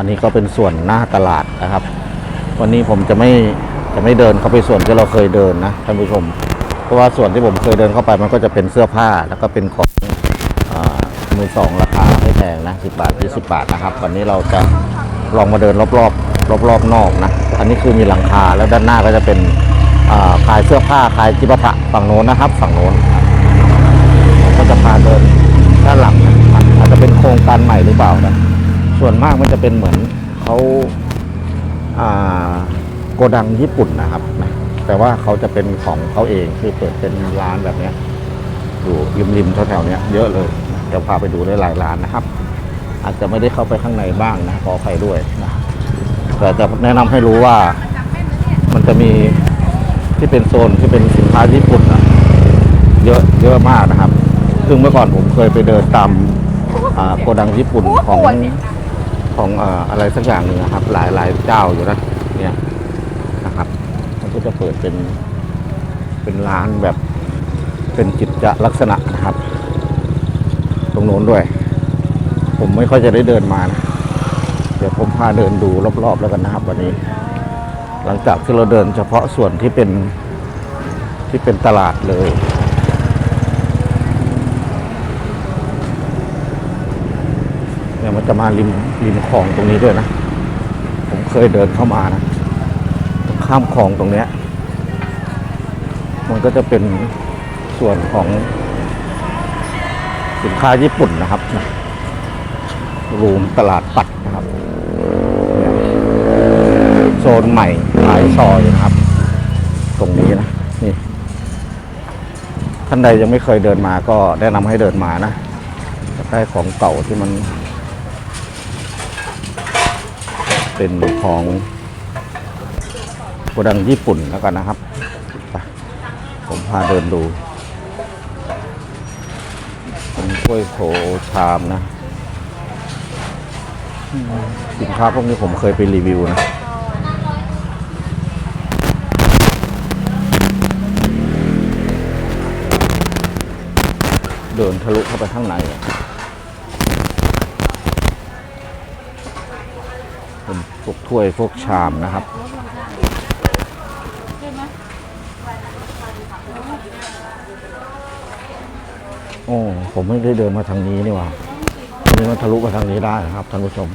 อันนี้ก็เป็นส่วนหน้าตลาดนะครับ วันนี้ผมจะไม่จะไม่เดินเข้าไปส่วนที่เราเคยเดินนะท่านผู้ชม เพราะว่าส่วนที่ผมเคยเดินเข้าไปมันก็จะเป็นเสื้อผ้าแล้วก็เป็นของอมือสองราคาไม่แพงนะ10บาท20บาทนะครับ วันนี้เราจะลองมาเดินรอบๆรอบๆนอกนะ อันนี้คือมีหลังคาแล้วด้านหน้าก็จะเป็นขายเสื้อผ้าขายจิปาถะฝั่งโน้นนะครับ ฝั่งโน้นก็จะพาเดินด้านหลังอาจจะเป็นโครงการใหม่หรือเปล่านะ ส่วนมากมันจะเป็นเหมือนเขาโกดังญี่ปุ่นนะครับนะแต่ว่าเขาจะเป็นของเขาเองคือเปิดเป็นร้านแบบนี้อยู่ริมริมๆแถวๆนี้เยอะเลยเดี๋ยวพาไปดูได้หลายร้านนะครับ อาจจะไม่ได้เข้าไปข้างในบ้างนะขออภัยด้วยนะแต่จะแนะนำให้รู้ว่ามันจะมีที่เป็นโซนที่เป็นสินค้าญี่ปุ่นนะเยอะเยอะมากนะครับ ซึ่งเมื่อก่อนผมเคยไปเดินตามโกดังญี่ปุ่นของ ของออะไรสักอย่างหนึ่งนะครับ หลายหลายเจ้าอยู่นะเนี่ยนะครับ มันก็จะเปิดเป็นเป็นร้านแบบเป็นกิจลักษณะนะครับ ตรงโน้นด้วย ผมไม่ค่อยจะได้เดินมานะเดี๋ยวผมพาเดินดูรอบๆแล้วกันนะครับวันนี้ หลังจากที่เราเดินเฉพาะส่วนที่เป็นที่เป็นตลาดเลย เนี่ยมันจะมาริมริมคลองตรงนี้ด้วยนะ ผมเคยเดินเข้ามานะข้ามคลองตรงเนี้ย มันก็จะเป็นส่วนของสินค้าญี่ปุ่นนะครับนะรูมตลาดปัดนะครับ โซนใหม่ท้ายซอยนะครับ ตรงนี้นะนี่ท่านใดยังไม่เคยเดินมาก็แนะนำให้เดินมานะจะได้ของเก่าที่มัน เป็นของโกดังญี่ปุ่นแล้วกันนะครับ ผมพาเดินดูเป็นถ้วยโถชามนะ สินค้าพวกนี้ผมเคยไปรีวิวนะเดินทะลุเข้าไปข้างในอะ เป็นพวกถ้วยพวกชามนะครับ โอ้ ผมไม่ได้เดินมาทางนี้นี่หว่าอันนี้มันทะลุมาทางนี้ได้นะครับท่านผู้ชม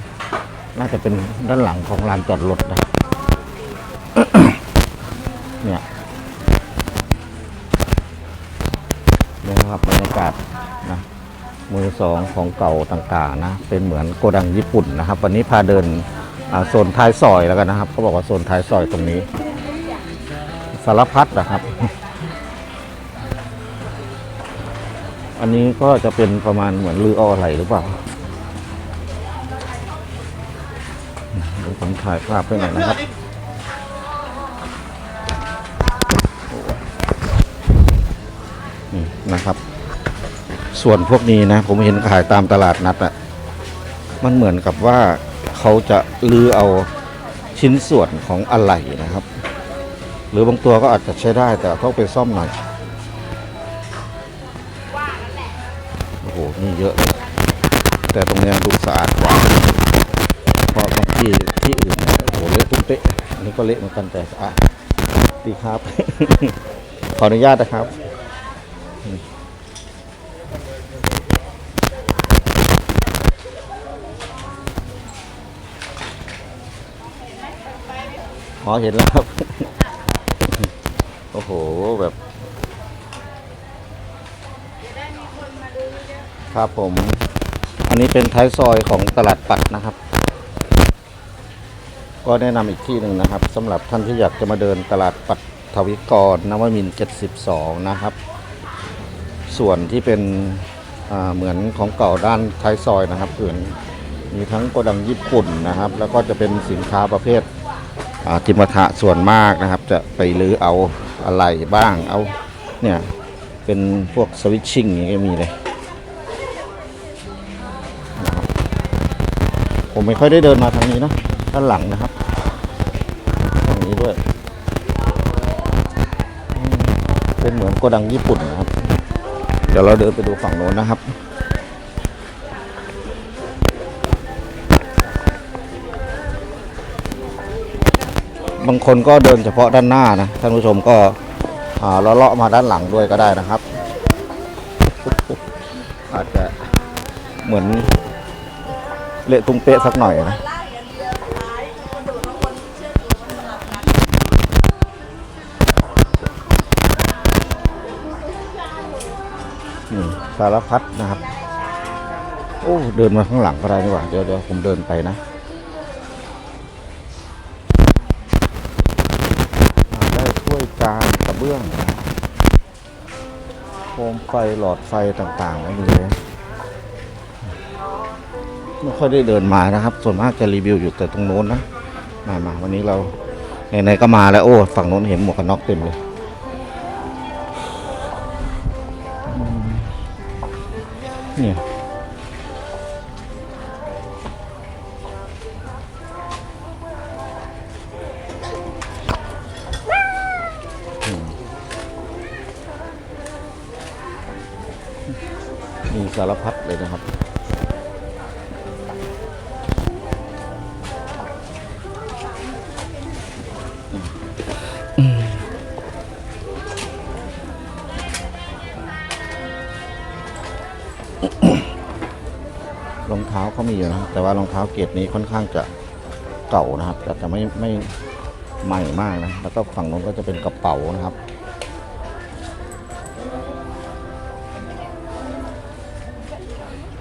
น่าจะเป็นด้านหลังของลานจอดรถนะเนี่ยนี่นะครับบรรยากาศนะมือสองของเก่าต่างๆนะ เป็นเหมือนโกดังญี่ปุ่นนะครับ วันนี้พาเดิน โซนท้ายซอยแล้วกันนะครับเขาบอกว่าโซนท้ายซอยตรงนี้ สารพัดนะครับ อันนี้ก็จะเป็นประมาณเหมือนลือออไหลหรือเปล่าเดี๋ยวผมถ่ายภาพไปหน่อยนะครับนี่นะครับ ส่วนพวกนี้นะ ผมเห็นขายตามตลาดนัดอะมันเหมือนกับว่า เขาจะลือเอาชิ้นส่วนของอะไหล่นะครับ หรือบางตัวก็อาจจะใช้ได้แต่ต้องไปซ่อมหน่อยโอ้โหนี่เยอะเลยแต่ตรงนี้ดูสะอาดกว่าเพราะบางที่ที่อื่นโอ้โหเละตุ้มเป๊ะอันนี้ก็เละเหมือนกันแต่สะอาดดีครับ ขออนุญาตนะครับ อ๋อเห็นแล้วครับ โอ้โหแบบ ครับผม อันนี้เป็นท้ายซอยของตลาดปัดนะครับ ก็แนะนำอีกที่หนึ่งนะครับสำหรับท่านที่อยากจะมาเดินตลาดปัดทวิกรนวมินทร์72 นะครับ ส่วนที่เป็นเหมือนของเก่าด้านท้ายซอยนะครับอื่นมีทั้งโกดังญี่ปุ่นนะครับ แล้วก็จะเป็นสินค้าประเภท จิมทะส่วนมากนะครับ จะไปรื้อเอาอะไรบ้างเอาเนี่ยเป็นพวกสวิตชิ่งอย่างนี้ก็มีเลยผมไม่ค่อยได้เดินมาทางนี้นะด้านหลังนะครับทางนี้ด้วย เป็นเหมือนโกดังญี่ปุ่นนะครับ เดี๋ยวเราเดินไปดูฝั่งโน้นนะครับ บางคนก็เดินเฉพาะด้านหน้านะท่านผู้ชมก็อ่าเลาะมาด้านหลังด้วยก็ได้นะครับ อาจจะเหมือนเละตุ้งเป๊ะสักหน่อยนะนี่สารพัดนะครับ โอ้ เดินมาข้างหลังก็ได้นี่หว่า เดี๋ยวเดี๋ยวผมเดินไปนะ บื้องโคมไฟหลอดไฟต่างๆไม่มีเลยไม่ค่อยได้เดินมานะครับ ส่วนมากจะรีวิวอยู่แต่ตรงโน้นนะ มามาวันนี้เราไหนๆก็มาแล้วโอ้ฝั่งโน้นเห็นหมวกกันน็อกเต็มเลยเนี่ย มีสารพัดเลยนะครับ รองเท้าเขามีอยู่นะแต่ว่ารองเท้าเกรดนี้ค่อนข้างจะเก่านะครับแต่จะไม่ไม่ใหม่มากนะ แล้วก็ฝั่งนู้นก็จะเป็นกระเป๋านะครับ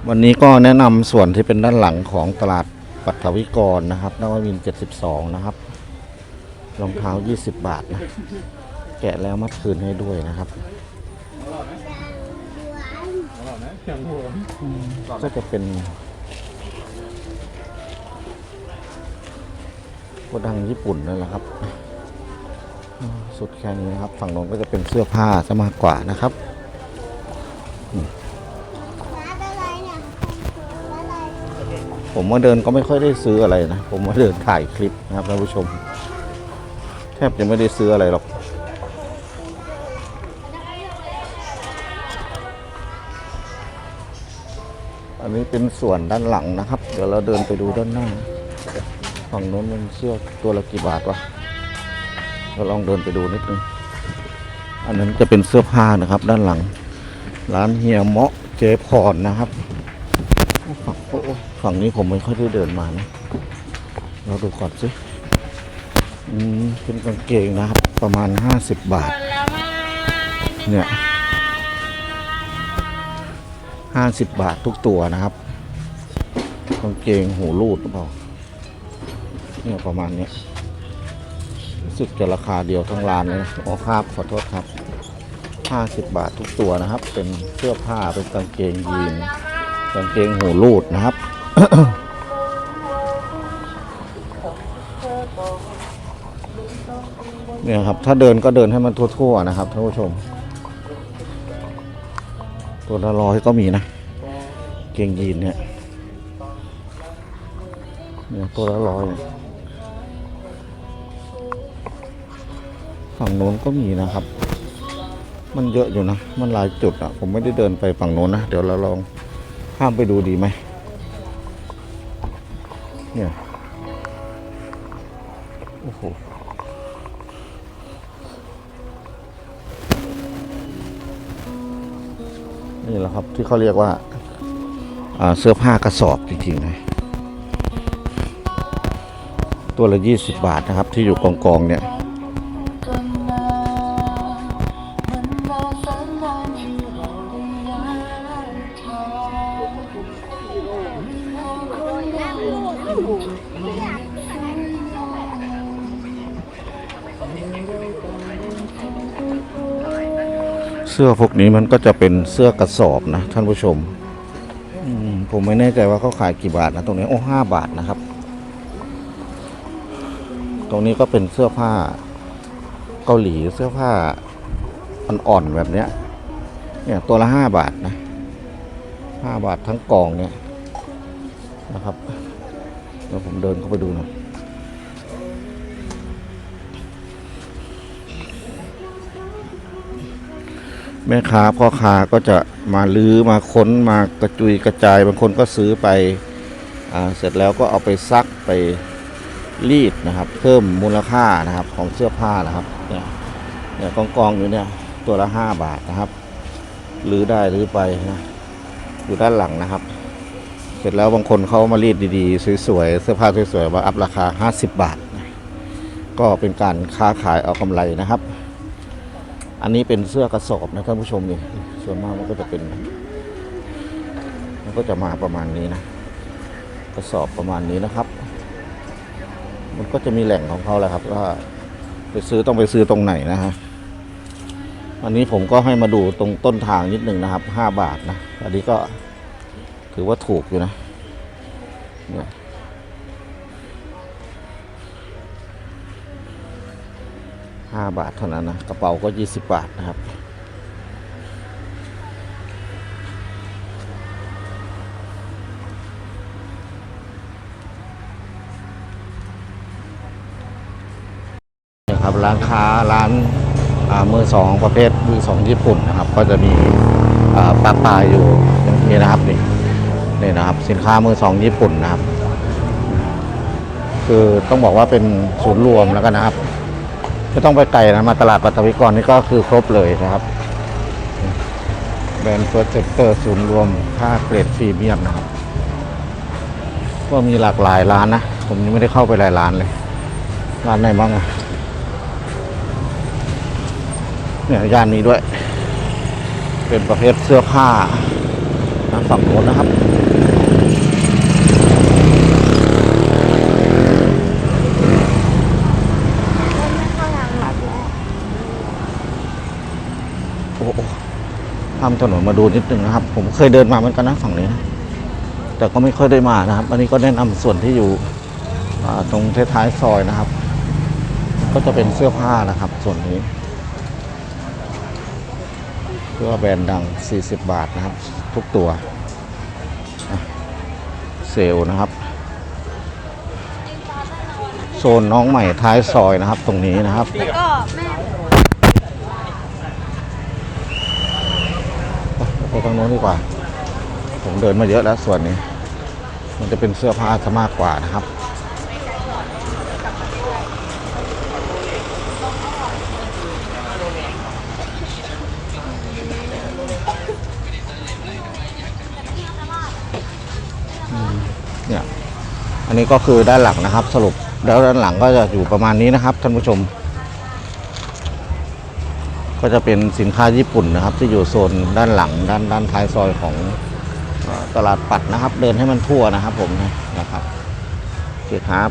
วันนี้ก็แนะนำส่วนที่เป็นด้านหลังของตลาดปัทวิกรนะครับนวมิน 72 นะครับ รองเท้า 20 บาทนะ แกะแล้วมัดคืนให้ด้วยนะครับ ก็จะเป็นโกดังญี่ปุ่นนั่นแหละครับ สุดแค่นี้นะครับ ฝั่งโน้นก็จะเป็นเสื้อผ้าซะมากกว่านะครับ อะไรเนี่ยอะไร ผมมาเดินก็ไม่ค่อยได้ซื้ออะไรนะ ผมมาเดินถ่ายคลิปนะครับท่านผู้ชม แทบจะไม่ได้ซื้ออะไรหรอกอันนี้เป็นส่วนด้านหลังนะครับ เดี๋ยวเราเดินไปดูด้านหน้า ฝั่งโน้นมันเสื้อตัวละกี่บาทวะเราลองเดินไปดูนิดนึง อันนั้นจะเป็นเสื้อผ้านะครับ ด้านหลัง ร้านเฮียเมาะเจพรนะครับ ฝั่งนี้ผมไม่ค่อยได้เดินมานะ เราดูก่อนสิอืมเป็นกางเกงนะครับ ประมาณ 50 บาท เนี่ยห้าสิบบาททุกตัวนะครับกางเกงหูรูดหรือเปล่าเนี่ยประมาณเนี้ยรู้สึกจะราคาเดียวทั้งร้านเลยนะอ๋อครับขอโทษครับห้าสิบบาททุกตัวนะครับ เป็นเสื้อผ้าเป็นกางเกงยีนกางเกงหูรูดนะครับ เนี่ยครับ ถ้าเดินก็เดินให้มันทั่วๆนะครับท่านผู้ชม ตัวละร้อยก็มีนะ เกงยีนเนี่ยเนี่ยตัวละร้อยเนี่ยฝั่งโน้นก็มีนะครับ มันเยอะอยู่นะ มันหลายจุดอะผมไม่ได้เดินไปฝั่งโน้นนะ เดี๋ยวเราลองข้ามไปดูดีไหม เนี่ย โอ้โห นี่แหละครับที่เขาเรียกว่า เสื้อผ้ากระสอบจริงๆนะ ตัวละ20บาทนะครับที่อยู่กองกองๆเนี่ย เสื้อพวกนี้มันก็จะเป็นเสื้อกระสอบนะท่านผู้ชมผมไม่แน่ใจว่าเขาขายกี่บาทนะตรงนี้โอ้ห้าบาทนะครับ ตรงนี้ก็เป็นเสื้อผ้าเกาหลีเสื้อผ้าอ่อนๆแบบเนี้ย เนี่ยตัวละห้าบาทนะห้าบาททั้งกองเนี่ยนะครับเดี๋ยวผมเดินเข้าไปดูหน่อย แม่ค้าพ่อค้าก็จะมาลื้อมาค้นมากระจุยกระจาย บางคนก็ซื้อไปอเสร็จแล้วก็เอาไปซักไปรีดนะครับ เพิ่มมูลค่านะครับของเสื้อผ้านะครับเนี่ยเนี่ยกองกองๆอยู่เนี่ยตัวละห้าบาทนะครับหรือได้หรือไปนะอยู่ด้านหลังนะครับ เสร็จแล้วบางคนเขามารีดดีๆสวยๆเสื้อผ้าสวยๆมาอัพราคา 50 บาท ก็เป็นการค้าขายเอากำไรนะครับ อันนี้เป็นเสื้อกระสอบนะท่านผู้ชมนี่ส่วนมากมันก็จะเป็น มันก็จะมาประมาณนี้นะ กระสอบประมาณนี้นะครับ มันก็จะมีแหล่งของเขาแหละครับว่าไปซื้อต้องไปซื้อตรงไหนนะฮะวันนี้ผมก็ให้มาดูตรงต้นทางนิดหนึ่งนะครับห้าบาทนะอันนี้ก็ถือว่าถูกอยู่นะเนี่ย ห้าบาทเท่านั้นนะ กระเป๋าก็ยี่สิบบาทนะครับ นะครับร้านค้าร้านมือสองประเภทมือสองญี่ปุ่นนะครับ ก็จะมีปลาปลาอยู่อย่างนี้นะครับนี่นี่นะครับ สินค้ามือสองญี่ปุ่นนะครับ คือต้องบอกว่าเป็นศูนย์รวมแล้วกันนะครับ ไม่ต้องไปไกลนะมาตลาดปัตวิกรนี่ก็คือครบเลยนะครับ แบรนด์เฟิร์สเซกเตอร์ศูนย์รวมค่าเกรดพรีเมียมนะครับ ก็มีหลากหลายร้านนะ ผมยังไม่ได้เข้าไปหลายร้านเลย ร้านไหนบ้างอะเนี่ยย่านนี้ด้วย เป็นประเภทเสื้อผ้าฝั่งโน้นนะครับ ไม่เข้าทางหลักแล้ว โอ้โหทำถนนมาดูนิดนึงนะครับ ผมเคยเดินมาเหมือนกันนะฝั่งนี้นะแต่ก็ไม่ค่อยได้มานะครับ อันนี้ก็แนะนำส่วนที่อยู่ตรงท้ายซอยนะครับ ก็จะเป็นเสื้อผ้านะครับ ส่วนนี้เสื้อแบรนด์ดัง 40 บาทนะครับ ทุกตัวเซลนะครับ โซนน้องใหม่ท้ายซอยนะครับ ตรงนี้นะครับแล้วก็แม่ ไปทางโน้นดีกว่า ผมเดินมาเยอะแล้วส่วนนี้ มันจะเป็นเสื้อผ้าซะมากกว่านะครับเนี่ย อันนี้ก็คือด้านหลังนะครับ สรุปแล้วด้านหลังก็จะอยู่ประมาณนี้นะครับท่านผู้ชม ก็จะเป็นสินค้าญี่ปุ่นนะครับ ที่อยู่โซนด้านหลังด้านด้านท้ายซอยของตลาดปัดนะครับ เดินให้มันทั่วนะครับผมนะนะครับโอเคครับ